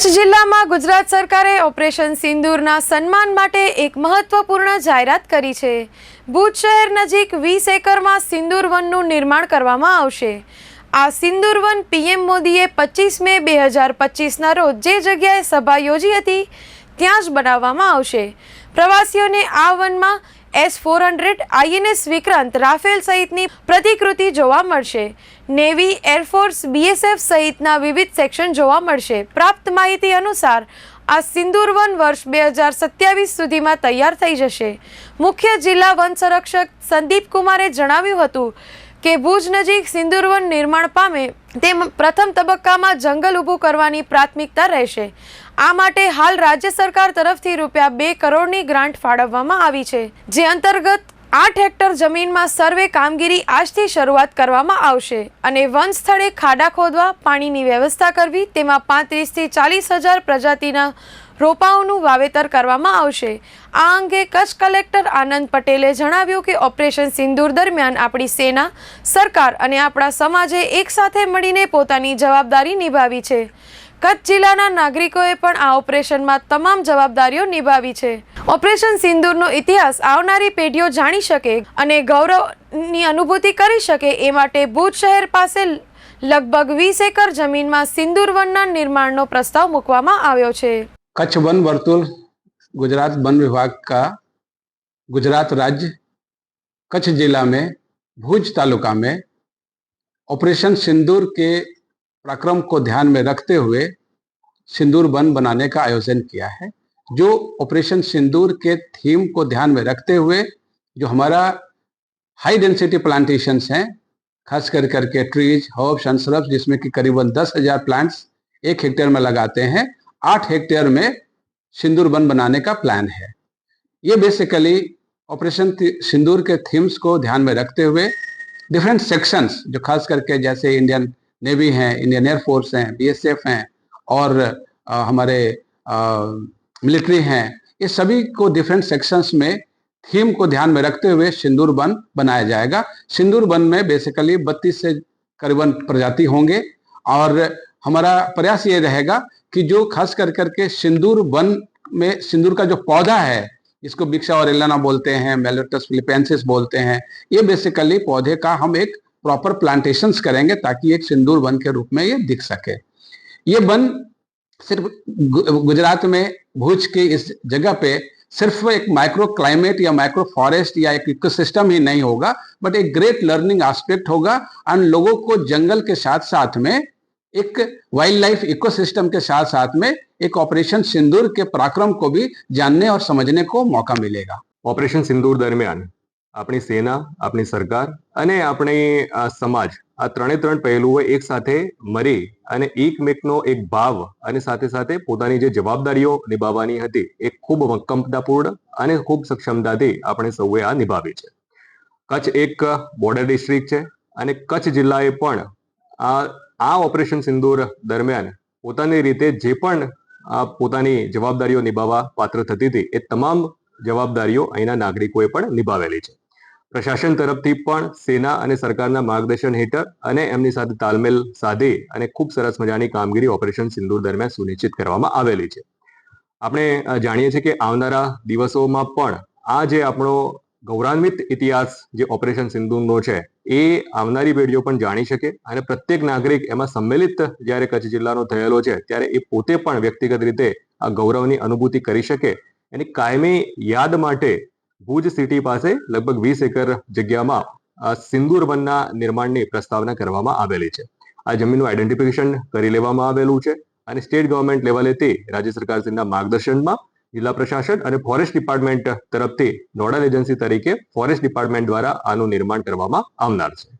કચ્છ જિલ્લામાં ગુજરાત સરકારે ઓપરેશન સિંદૂરના સન્માન માટે એક મહત્વપૂર્ણ જાહેરાત કરી છે. ભુજ શહેર નજીક વીસ એકરમાં સિંદૂર વનનું નિર્માણ કરવામાં આવશે. આ સિંદૂર વન પીએમ મોદીએ પચીસ મે બે હજાર પચીસના રોજ જે જગ્યાએ સભા યોજી હતી, ત્યાં જ બનાવવામાં આવશે. પ્રવાસીઓને આ વનમાં S four hundred INS Vikrant Rafale સહિતની પ્રતિકૃતિ જોવા મળશે. નેવી એરફોર્સ બીએસએફ સહિતના વિવિધ સેક્શન જોવા મળશે. પ્રાપ્ત માહિતી અનુસાર, આ સિંદૂર વન વર્ષ બે હજાર સત્યાવીસ સુધીમાં તૈયાર થઈ જશે. મુખ્ય જિલ્લા વન સંરક્ષક સંદીપ કુમારે જણાવ્યું હતું કે ભુજ નજીક સિંદૂરવન નિર્માણ પામે તેમ પ્રથમ તબક્કામાં જંગલ ઊભું કરવાની પ્રાથમિકતા રહેશે. આ માટે હાલ રાજ્ય સરકાર તરફથી રૂપિયા બે કરોડની ગ્રાન્ટ ફાળવવામાં આવી છે, જે અંતર્ગત આઠ હેક્ટર જમીનમાં સર્વે કામગીરી આજથી શરૂઆત કરવામાં આવશે અને વન સ્થળે ખાડા ખોદવા, પાણીની વ્યવસ્થા કરવી, તેમાં પાંત્રીસથી ચાલીસ હજાર પ્રજાતિના રોપાઓનું વાવેતર કરવામાં આવશે. આ અંગે કચ્છ કલેક્ટર આનંદ પટેલે જણાવ્યું કે ઓપરેશન સિંદૂર દરમિયાન આપણી સેના, સરકાર અને આપણા સમાજે એકસાથે મળીને પોતાની જવાબદારી નિભાવી છે. કચ્છ જિલ્લાના નાગરિકોએ પણ આ ઓપરેશનમાં તમામ જવાબદારીઓ નિભાવી છે. ઓપરેશન સિંદૂરનો ઇતિહાસ આવનારી પેઢીઓ જાણી શકે અને ગૌરવની અનુભૂતિ કરી શકે એ માટે ભુજ શહેર પાસે લગભગ વીસ એકર જમીનમાં સિંદૂર વનના નિર્માણનો પ્રસ્તાવ મૂકવામાં આવ્યો છે. कच्छ वन वर्तुल, गुजरात वन विभाग का गुजरात राज्य, कच्छ जिला में, भुज तालुका में, ऑपरेशन सिंदूर के पराक्रम को ध्यान में रखते हुए सिंदूर वन बनाने का आयोजन किया है, जो ऑपरेशन सिंदूर के थीम को ध्यान में रखते हुए, जो हमारा हाई डेंसिटी प्लांटेशंस हैं, खास कर करके ट्रीज हर्ब्स एंड श्रब्स जिसमें कि करीबन दस हज़ार प्लांट्स एक हेक्टेयर में लगाते हैं आठ हेक्टेयर में सिंदूर वन बनाने का प्लान है। ये बेसिकली ऑपरेशन सिंदूर के थीम्स को ध्यान में रखते हुए डिफरेंट सेक्शंस जो खास करके जैसे इंडियन नेवी हैं इंडियन एयरफोर्स हैं बीएसएफ हैं और अ, हमारे मिलिट्री हैं ये सभी को डिफरेंट सेक्शंस में थीम को ध्यान में रखते हुए सिंदूर वन बनाया जाएगा। सिंदूर वन में बेसिकली बत्तीस से करीबन प्रजाति होंगे और हमारा प्रयास ये रहेगा कि जो खास कर करके सिंदूर वन में सिंदूर का जो पौधा है, जिसको बिक्सा और एलाना बोलते हैं मेलोटस फिलिपेंसिस बोलते हैं, ये बेसिकली पौधे का हम एक प्रॉपर प्लांटेशंस करेंगे ताकि एक सिंदूर वन के रूप में ये दिख सके। ये वन सिर्फ़ गुजरात में भुज के इस जगह पे सिर्फ़ एक माइक्रो क्लाइमेट या माइक्रो फॉरेस्ट या एक इकोसिस्टम ही नहीं होगा बट एक ग्रेट लर्निंग एस्पेक्ट होगा। एंड लोगों को जंगल के साथ साथ में एक वाइल्ड लाइफ इकोसिस्टम के साथ साथ में एक ऑपरेशन सिंदूर के पराक्रम को भी जानने और समझने को मौका मिलेगा ઓપરેશન સિંદૂર દરમિયાન આપણી સેના આપણી સરકાર અને આપણી આ સમાજ આ ત્રણે ત્રણ પહેલુઓ એક સાથે મળી અને એકમેકનો એક ભાવ અને સાથે સાથે પોતાની જે જવાબદારીઓ નિભાવવાની હતી એ ખૂબ મક્કમતાપૂર્ણ અને ખૂબ સક્ષમતાથી આપણે સૌએ આ નિભાવી છે કચ્છ એક બોર્ડર ડિસ્ટ્રિક્ટ છે અને કચ્છ જિલ્લાએ પણ આ આ ઓપરેશન સિંદૂર દરમિયાન પોતાની રીતે જે પણ પોતાની જવાબદારીઓ નિભાવવા પાત્ર થતી હતી, એ તમામ જવાબદારીઓ અહીંના નાગરિકોએ પણ નિભાવેલી છે. પ્રશાસન તરફથી પણ સેના અને સરકારના માર્ગદર્શન હેઠળ અને એમની સાથે તાલમેલ સાધી અને ખૂબ સરસ મજાની કામગીરી ઓપરેશન સિંદૂર દરમિયાન સુનિશ્ચિત કરવામાં આવેલી છે. આપણે જાણીએ છીએ કે આવનારા દિવસોમાં પણ આ જે આપણો ગૌરવાન્વિત ઇતિહાસ જે ઓપરેશન સિંધુનો છે, એ આવનારી પેઢીઓ પણ જાણી શકે અને પ્રત્યેક નાગરિક એમાં સંમેલિત જ્યારે કચ્છ જિલ્લાનો થયેલો છે, ત્યારે એ પોતે પણ વ્યક્તિગત રીતે આ ગૌરવની અનુભૂતિ કરી શકે. એની કાયમી યાદ માટે ભુજ સિટી પાસે લગભગ વીસ એકર જગ્યામાં સિંદુર વનના નિર્માણની પ્રસ્તાવના કરવામાં આવેલી છે. આ જમીનનું આઈડેન્ટિફિકેશન કરી લેવામાં આવેલું છે અને સ્ટેટ ગવર્મેન્ટ લેવલેથી રાજ્ય સરકારશ્રીના માર્ગદર્શનમાં જિલ્લા પ્રશાસન અને ફોરેસ્ટ ડિપાર્ટમેન્ટ તરફથી નોડલ એજન્સી તરીકે ફોરેસ્ટ ડિપાર્ટમેન્ટ દ્વારા આનું નિર્માણ કરવામાં આવનાર છે.